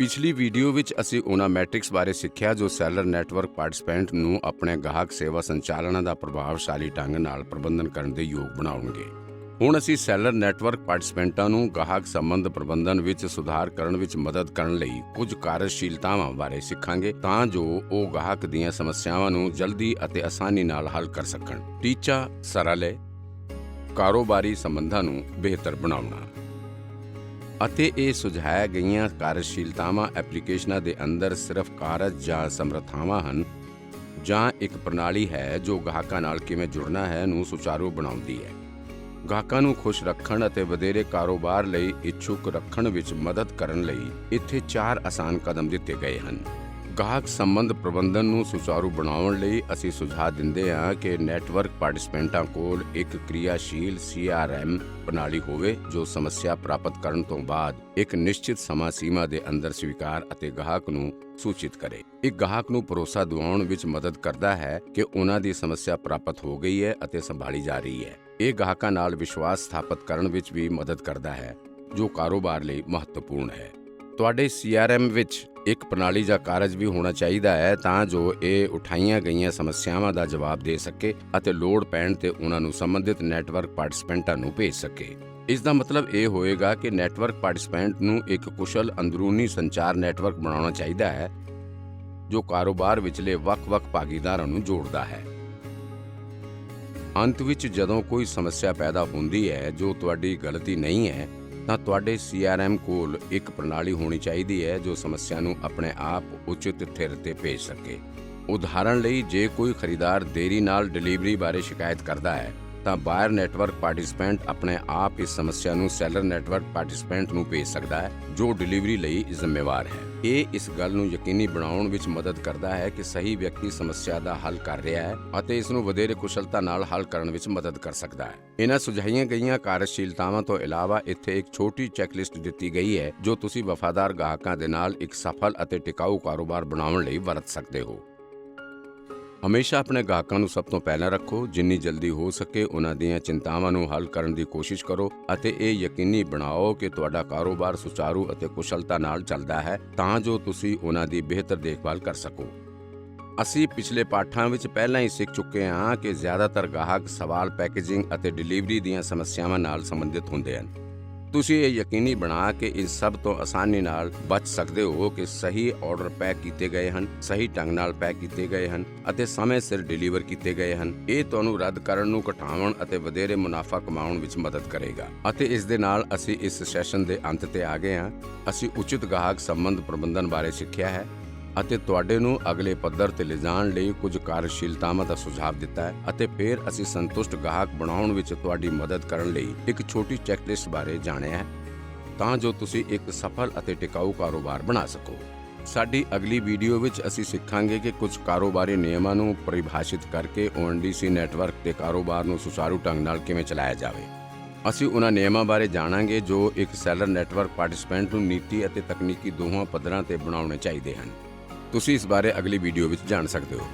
ਪਿਛਲੀ ਵੀਡੀਓ ਵਿੱਚ ਅਸੀਂ ਉਹਨਾਂ ਮੈਟ੍ਰਿਕਸ ਬਾਰੇ ਸਿੱਖਿਆ ਜੋ ਸੈਲਰ ਨੈਟਵਰਕ ਪਾਰਟਿਸਪੈਂਟ ਨੂੰ ਆਪਣੇ ਗਾਹਕ ਸੇਵਾ ਸੰਚਾਲਨਾਂ ਦਾ ਪ੍ਰਭਾਵਸ਼ਾਲੀ ਢੰਗ ਨਾਲ ਪ੍ਰਬੰਧਨ ਕਰਨ ਦੇ ਯੋਗ ਬਣਾਉਣਗੇ। ਹੁਣ ਅਸੀਂ ਸੈਲਰ ਨੈਟਵਰਕ ਪਾਰਟਿਸਪੈਂਟਾਂ ਨੂੰ ਗਾਹਕ ਸੰਬੰਧ ਪ੍ਰਬੰਧਨ ਵਿੱਚ ਸੁਧਾਰ ਕਰਨ ਵਿੱਚ ਮਦਦ ਕਰਨ ਲਈ ਕੁਝ ਕਾਰਜਸ਼ੀਲਤਾਵਾਂ ਬਾਰੇ ਸਿੱਖਾਂਗੇ ਤਾਂ ਜੋ ਉਹ ਗਾਹਕ ਦੀਆਂ ਸਮੱਸਿਆਵਾਂ ਨੂੰ ਜਲਦੀ ਅਤੇ ਆਸਾਨੀ ਨਾਲ ਹੱਲ ਕਰ ਸਕਣ। ਟੀਚਾ ਸਰਲ ਹੈ ਕਾਰੋਬਾਰੀ ਸੰਬੰਧਾਂ ਨੂੰ ਬਿਹਤਰ ਬਣਾਉਣਾ। ਅਤੇ ਇਹ ਸੁਝਾਇਆ ਗਈਆਂ ਕਾਰਜਸ਼ੀਲਤਾਵਾਂ ਐਪਲੀਕੇਸ਼ਨਾਂ ਦੇ ਅੰਦਰ ਸਿਰਫ ਕਾਰਜ ਜਾਂ ਸਮਰੱਥਾਵਾਂ ਹਨ, ਜਾਂ ਇੱਕ ਪ੍ਰਣਾਲੀ ਹੈ ਜੋ ਗਾਹਕਾਂ ਨਾਲ ਕਿਵੇਂ ਜੁੜਨਾ ਹੈ ਨੂੰ ਸੁਚਾਰੂ ਬਣਾਉਂਦੀ ਹੈ। ਗਾਹਕਾਂ ਨੂੰ ਖੁਸ਼ ਰੱਖਣ ਅਤੇ ਵਧੇਰੇ ਕਾਰੋਬਾਰ ਲਈ ਇੱਛੁਕ ਰੱਖਣ ਵਿੱਚ ਮਦਦ ਕਰਨ ਲਈ ਇੱਥੇ ਚਾਰ ਆਸਾਨ ਕਦਮ ਦਿੱਤੇ ਗਏ ਹਨ। ਗਾਹਕ ਸੰਬੰਧ ਪ੍ਰਬੰਧਨ ਨੂੰ ਸੁਚਾਰੂ ਬਣਾਉਣ ਲਈ ਅਸੀਂ ਸੁਝਾਅ ਦਿੰਦੇ ਹਾਂ ਕਿ ਨੈਟਵਰਕ ਪਾਰਟਿਸਪੈਂਟਾਂ ਕੋਲ ਇੱਕ ਕ੍ਰਿਆਸ਼ੀਲ CRM ਪ੍ਰਣਾਲੀ ਹੋਵੇ, ਜੋ ਸਮੱਸਿਆ ਪ੍ਰਾਪਤ ਕਰਨ ਤੋਂ ਬਾਅਦ ਇੱਕ ਨਿਸ਼ਚਿਤ ਸਮਾਂ ਸੀਮਾ ਦੇ ਅੰਦਰ ਸਵੀਕਾਰ ਅਤੇ ਗਾਹਕ ਨੂੰ ਸੂਚਿਤ ਕਰੇ। ਇੱਕ ਗਾਹਕ ਨੂੰ ਭਰੋਸਾ ਦਿਵਾਉਣ ਵਿੱਚ ਮਦਦ ਕਰਦਾ ਹੈ ਕਿ ਉਹਨਾਂ ਦੀ ਸਮੱਸਿਆ ਪ੍ਰਾਪਤ ਹੋ ਗਈ ਹੈ ਅਤੇ ਸੰਭਾਲੀ ਜਾ ਰਹੀ ਹੈ। ਇਹ ਗਾਹਕਾਂ ਨਾਲ ਵਿਸ਼ਵਾਸ ਸਥਾਪਿਤ ਕਰਨ ਵਿੱਚ ਵੀ ਮਦਦ ਕਰਦਾ ਹੈ, ਜੋ ਕਾਰੋਬਾਰ ਲਈ ਮਹੱਤਵਪੂਰਨ ਹੈ। ਤੁਹਾਡੇ CRM ਵਿੱਚ ਇੱਕ ਪ੍ਰਣਾਲੀ ਜਾਂ ਕਾਰਜ ਵੀ ਹੋਣਾ ਚਾਹੀਦਾ ਹੈ ਤਾਂ ਜੋ ਇਹ ਉਠਾਈਆਂ ਗਈਆਂ ਸਮੱਸਿਆਵਾਂ ਦਾ ਜਵਾਬ ਦੇ ਸਕੇ ਅਤੇ ਲੋੜ ਪੈਣ ਤੇ ਉਹਨਾਂ ਨੂੰ ਸੰਬੰਧਿਤ ਨੈਟਵਰਕ ਪਾਰਟਿਸਪੈਂਟਾਂ ਨੂੰ ਭੇਜ ਸਕੇ। ਇਸ ਦਾ ਮਤਲਬ ਇਹ ਹੋਏਗਾ ਕਿ ਨੈਟਵਰਕ ਪਾਰਟਿਸਪੈਂਟ ਨੂੰ ਇੱਕ ਕੁਸ਼ਲ ਅੰਦਰੂਨੀ ਸੰਚਾਰ ਨੈਟਵਰਕ ਬਣਾਉਣਾ ਚਾਹੀਦਾ ਹੈ, ਜੋ ਕਾਰੋਬਾਰ ਵਿਚਲੇ ਵੱਖ-ਵੱਖ ਭਾਗੀਦਾਰਾਂ ਨੂੰ ਜੋੜਦਾ ਹੈ। ਅੰਤ ਵਿੱਚ ਜਦੋਂ ਕੋਈ ਸਮੱਸਿਆ ਪੈਦਾ ਹੁੰਦੀ ਹੈ, ਜੋ ਤੁਹਾਡੀ ਗਲਤੀ ਨਹੀਂ ਹੈ ਤਾਂ ਤੁਹਾਡੇ CRM ਕੋਲ ਇੱਕ ਪ੍ਰਣਾਲੀ ਹੋਣੀ ਚਾਹੀਦੀ ਹੈ ਜੋ ਸਮੱਸਿਆ ਨੂੰ ਆਪਣੇ ਆਪ ਉਚਿਤ ਥਿਰ ਤੇ ਭੇਜ ਸਕੇ। ਉਦਾਹਰਣ ਲਈ, ਜੇ ਕੋਈ ਖਰੀਦਾਰ ਦੇਰੀ ਨਾਲ ਡਿਲੀਵਰੀ ਬਾਰੇ ਸ਼ਿਕਾਇਤ ਕਰਦਾ ਹੈ ਤਾਂ ਬਾਇਰ ਨੈਟਵਰਕ ਪਾਰਟਿਸਪੈਂਟ ਆਪਣੇ ਆਪ ਇਸ ਸਮੱਸਿਆ ਨੂੰ ਸੈਲਰ ਨੈਟਵਰਕ ਪਾਰਟਿਸਪੈਂਟ ਨੂੰ ਭੇਜ ਸਕਦਾ ਹੈ, ਜੋ ਡਿਲੀਵਰੀ ਲਈ ਜ਼ਿੰਮੇਵਾਰ ਹੈ। ਇਹ ਇਸ ਗੱਲ ਨੂੰ ਯਕੀਨੀ ਬਣਾਉਣ ਵਿੱਚ ਮਦਦ ਕਰਦਾ ਹੈ ਕਿ ਸਹੀ ਵਿਅਕਤੀ ਸਮੱਸਿਆ ਦਾ ਹੱਲ ਕਰ ਰਿਹਾ ਹੈ ਅਤੇ ਇਸ ਨੂੰ ਵਧੇਰੇ ਕੁਸ਼ਲਤਾ ਨਾਲ ਹੱਲ ਕਰਨ ਵਿੱਚ ਮਦਦ ਕਰ ਸਕਦਾ ਹੈ। ਇਹਨਾਂ ਸੁਝਾਈਆਂ ਗਈਆਂ ਕਾਰਜਸ਼ੀਲਤਾਵਾਂ ਤੋਂ ਇਲਾਵਾ ਇੱਥੇ ਇੱਕ ਛੋਟੀ ਚੈੱਕਲਿਸਟ ਦਿੱਤੀ ਗਈ ਹੈ, ਜੋ ਤੁਸੀਂ ਵਫਾਦਾਰ ਗਾਹਕਾਂ ਦੇ ਨਾਲ ਇੱਕ ਸਫਲ ਅਤੇ ਟਿਕਾਊ ਕਾਰੋਬਾਰ ਬਣਾਉਣ ਲਈ ਵਰਤ ਸਕਦੇ ਹੋ। ਹਮੇਸ਼ਾ ਆਪਣੇ ਗਾਹਕਾਂ ਨੂੰ ਸਭ ਤੋਂ ਪਹਿਲਾਂ ਰੱਖੋ, ਜਿੰਨੀ ਜਲਦੀ ਹੋ ਸਕੇ ਉਹਨਾਂ ਦੀਆਂ ਚਿੰਤਾਵਾਂ ਨੂੰ ਹੱਲ ਕਰਨ ਦੀ ਕੋਸ਼ਿਸ਼ ਕਰੋ ਅਤੇ ਇਹ ਯਕੀਨੀ ਬਣਾਓ ਕਿ ਤੁਹਾਡਾ ਕਾਰੋਬਾਰ ਸੁਚਾਰੂ ਅਤੇ ਕੁਸ਼ਲਤਾ ਨਾਲ ਚੱਲਦਾ ਹੈ ਤਾਂ ਜੋ ਤੁਸੀਂ ਉਹਨਾਂ ਦੀ ਬਿਹਤਰ ਦੇਖਭਾਲ ਕਰ ਸਕੋ। ਅਸੀਂ ਪਿਛਲੇ ਪਾਠਾਂ ਵਿੱਚ ਪਹਿਲਾਂ ਹੀ ਸਿੱਖ ਚੁੱਕੇ ਹਾਂ ਕਿ ਜ਼ਿਆਦਾਤਰ ਗਾਹਕ ਸਵਾਲ ਪੈਕੇਜਿੰਗ ਅਤੇ ਡਿਲੀਵਰੀ ਦੀਆਂ ਸਮੱਸਿਆਵਾਂ ਨਾਲ ਸੰਬੰਧਿਤ ਹੁੰਦੇ ਹਨ। ਤੁਸੀਂ ਇਹ ਯਕੀਨੀ ਬਣਾ ਕੇ ਇਸ ਸਭ ਤੋਂ ਆਸਾਨੀ ਨਾਲ ਬਚ ਸਕਦੇ ਹੋ ਕਿ ਸਹੀ ਆਰਡਰ ਪੈਕ ਕੀਤੇ ਗਏ ਹਨ, ਸਹੀ ਢੰਗ ਨਾਲ ਪੈਕ ਕੀਤੇ ਗਏ ਹਨ ਅਤੇ ਸਮੇਂ ਸਿਰ ਡਿਲੀਵਰ ਕੀਤੇ ਗਏ ਹਨ। ਇਹ ਤੁਹਾਨੂੰ ਰੱਦ ਕਰਨ ਨੂੰ ਘਟਾਉਣ ਅਤੇ ਵਧੇਰੇ ਮੁਨਾਫਾ ਕਮਾਉਣ ਵਿੱਚ ਮਦਦ ਕਰੇਗਾ। ਅਤੇ ਇਸ ਦੇ ਨਾਲ ਅਸੀਂ ਇਸ ਸੈਸ਼ਨ ਦੇ ਅੰਤ ਤੇ ਆ ਗਏ ਹਾਂ। ਅਸੀਂ ਉਚਿਤ ਗਾਹਕ ਸੰਬੰਧ ਪ੍ਰਬੰਧਨ ਬਾਰੇ ਸਿੱਖਿਆ ਹੈ। ਅਤੇ ਤੁਹਾਡੇ ਨੂੰ ਅਗਲੇ ਪੱਧਰ ਤੇ ਲਿਜਾਣ ਲਈ ਕੁਝ ਕਾਰਜਸ਼ੀਲਤਾਵਾਂ ਦਾ ਸੁਝਾਅ ਦਿੱਤਾ ਹੈ ਅਤੇ ਫਿਰ ਅਸੀਂ ਸੰਤੁਸ਼ਟ ਗਾਹਕ ਬਣਾਉਣ ਵਿੱਚ ਤੁਹਾਡੀ ਮਦਦ ਕਰਨ ਲਈ ਇੱਕ ਛੋਟੀ ਚੈੱਕਲਿਸਟ ਬਾਰੇ ਜਾਣਿਆ ਹੈ, ਤਾਂ ਜੋ ਤੁਸੀਂ ਇੱਕ ਸਫਲ ਅਤੇ ਟਿਕਾਊ ਕਾਰੋਬਾਰ ਬਣਾ ਸਕੋ। ਸਾਡੀ ਅਗਲੀ ਵੀਡੀਓ ਵਿੱਚ ਅਸੀਂ ਸਿੱਖਾਂਗੇ ਕਿ ਕੁਝ ਕਾਰੋਬਾਰੀ ਨਿਯਮਾਂ ਨੂੰ ਪਰਿਭਾਸ਼ਿਤ ਕਰਕੇ ONDC ਨੈਟਵਰਕ ਦੇ ਕਾਰੋਬਾਰ ਨੂੰ ਸੁਚਾਰੂ ਢੰਗ ਨਾਲ ਕਿਵੇਂ ਚਲਾਇਆ ਜਾਵੇ। ਅਸੀਂ ਉਹਨਾਂ ਨਿਯਮਾਂ ਬਾਰੇ ਜਾਣਾਂਗੇ ਜੋ ਇੱਕ ਸੈਲਰ ਨੈਟਵਰਕ ਪਾਰਟਿਸਪੈਂਟ ਨੂੰ ਨੀਤੀ ਅਤੇ ਤਕਨੀਕੀ ਦੋਹਾਂ ਪੱਧਰਾਂ ਤੇ ਬਣਾਉਣੇ ਚਾਹੀਦੇ ਹਨ। ਤੁਸੀਂ ਇਸ ਬਾਰੇ ਅਗਲੀ ਵੀਡੀਓ ਵਿੱਚ ਜਾਣ ਸਕਦੇ ਹੋ।